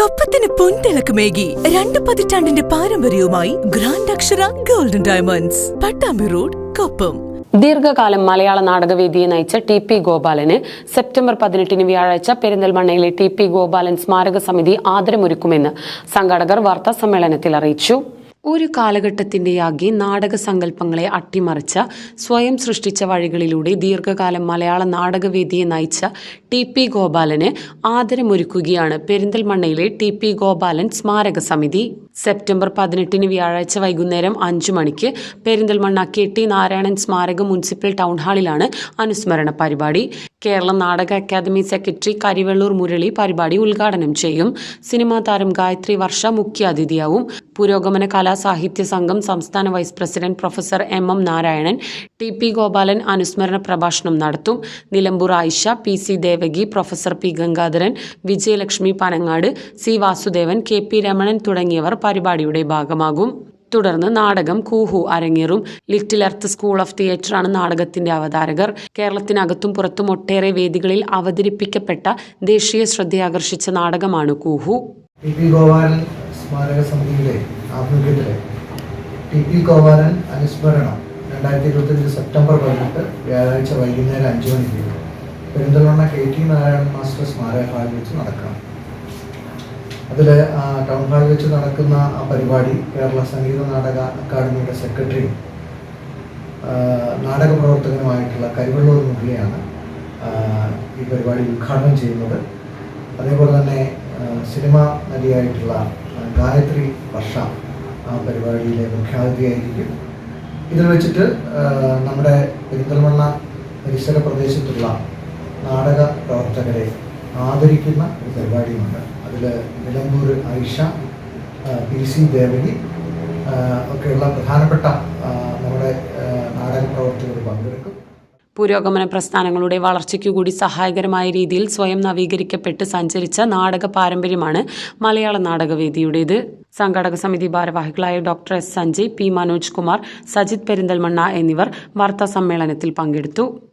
കൊപ്പത്തിന് പൊൻതിളക്കമേകി രണ്ട് പതിറ്റാണ്ടിന്റെ പാരമ്പര്യവുമായി grand Akshara golden diamonds Pattambi road Koppam. ദീർഘകാലം മലയാള നാടകവേദിയെ നയിച്ച ടി പി ഗോപാലന് സെപ്റ്റംബർ പതിനെട്ടിന് വ്യാഴാഴ്ച പെരിന്തൽമണ്ണയിലെ ടി പി ഗോപാലൻ സ്മാരക സമിതി ആദരമൊരുക്കുമെന്ന് സംഘാടകർ വാർത്താ സമ്മേളനത്തിൽ അറിയിച്ചു. ഒരു കാലഘട്ടത്തിന്റെയാകെ നാടക സങ്കല്പങ്ങളെ അട്ടിമറിച്ച സ്വയം സൃഷ്ടിച്ച വഴികളിലൂടെ ദീർഘകാലം മലയാള നാടകവേദിയെ നയിച്ച ടി പി ഗോപാലന് ആദരമൊരുക്കുകയാണ് പെരിന്തൽമണ്ണയിലെ ടി പി ഗോപാലൻ സ്മാരക സമിതി. സെപ്റ്റംബർ പതിനെട്ടിന് വ്യാഴാഴ്ച വൈകുന്നേരം അഞ്ചു മണിക്ക് പെരിന്തൽമണ്ണ കെ ടി നാരായണൻ സ്മാരക മുനിസിപ്പൽ ടൗൺ ഹാളിലാണ് അനുസ്മരണ പരിപാടി. കേരള നാടക അക്കാദമി സെക്രട്ടറി കരിവെള്ളൂർ മുരളി പരിപാടി ഉദ്ഘാടനം ചെയ്യും. സിനിമാ താരം ഗായത്രി വർഷ മുഖ്യാതിഥിയാവും. പുരോഗമന കലാ സാഹിത്യ സംഘം സംസ്ഥാന vice president professor M M Narayanan T P Gopalan അനുസ്മരണ പ്രഭാഷണം നടത്തും. Nilambur Ayisha P C Devaki professor P Gangadharan Vijayalakshmi Panangad C Vasudevan K P Ramanan തുടങ്ങിയവർ പരിപാടിയുടെ ഭാഗമാകും. തുടർന്ന് നാടകം കൂഹു അരങ്ങേറും. ലിറ്റിൽ എർത്ത് സ്കൂൾ ഓഫ് തിയേറ്ററാണ് നാടകത്തിന്റെ അവതാരകർ. കേരളത്തിനകത്തും പുറത്തും ഒട്ടേറെ വേദികളിൽ അവതരിപ്പിക്കപ്പെട്ട ദേശീയ ശ്രദ്ധയാകർഷിച്ച നാടകമാണ് കൂഹു. ടി പി ഗോപാലൻ സ്മാരക സമിതിയിലെ ആഭിമുഖ്യത്തിലെ ടി അനുസ്മരണം രണ്ടായിരത്തി ഇരുപത്തഞ്ച് സെപ്റ്റംബർ പതിനെട്ട് വ്യാഴാഴ്ച വൈകുന്നേരം അഞ്ച് മണിക്ക് Perinthalmanna K T Narayanan master സ്മാരക ഹാളിൽ വെച്ച് നടക്കണം. അതിൽ ടൗൺ ഹാളിൽ വെച്ച് നടക്കുന്ന ആ പരിപാടി കേരള സംഗീത നാടക അക്കാദമിയുടെ സെക്രട്ടറി നാടക പ്രവർത്തകനുമായിട്ടുള്ള കരിവള്ളൂർ മുരളിയാണ് ഈ പരിപാടി ഉദ്ഘാടനം ചെയ്യുന്നത്. അതേപോലെ തന്നെ സിനിമ നടിയായിട്ടുള്ള ഗായത്രി വർഷ ആ പരിപാടിയിലെ മുഖ്യാതിഥിയായിരിക്കും. ഇതിൽ വെച്ചിട്ട് നമ്മുടെ പെരിന്തൽമണ്ണ പരിസര പ്രദേശത്തുള്ള നാടക പ്രവർത്തകരെ ആദരിക്കുന്ന ഒരു പരിപാടിയുണ്ട്. അതിൽ നിലമ്പൂർ ഐഷ പി സി ദേവകി ഒക്കെയുള്ള പ്രധാനപ്പെട്ട നമ്മുടെ നാടൻ പ്രവർത്തകർ പങ്കെടുക്കും. പുരോഗമന പ്രസ്ഥാനങ്ങളുടെ വളർച്ചയ്ക്കു കൂടി സഹായകരമായ രീതിയിൽ സ്വയം നവീകരിക്കപ്പെട്ട് സഞ്ചരിച്ച നാടക പാരമ്പര്യമാണ് മലയാള നാടകവേദിയുടേത്. സംഘാടക സമിതി ഭാരവാഹികളായ doctor S. Sanjay P. Manoj Kumar Sajith Perinthalmanna എന്നിവർ വാർത്താ സമ്മേളനത്തിൽ പങ്കെടുത്തു.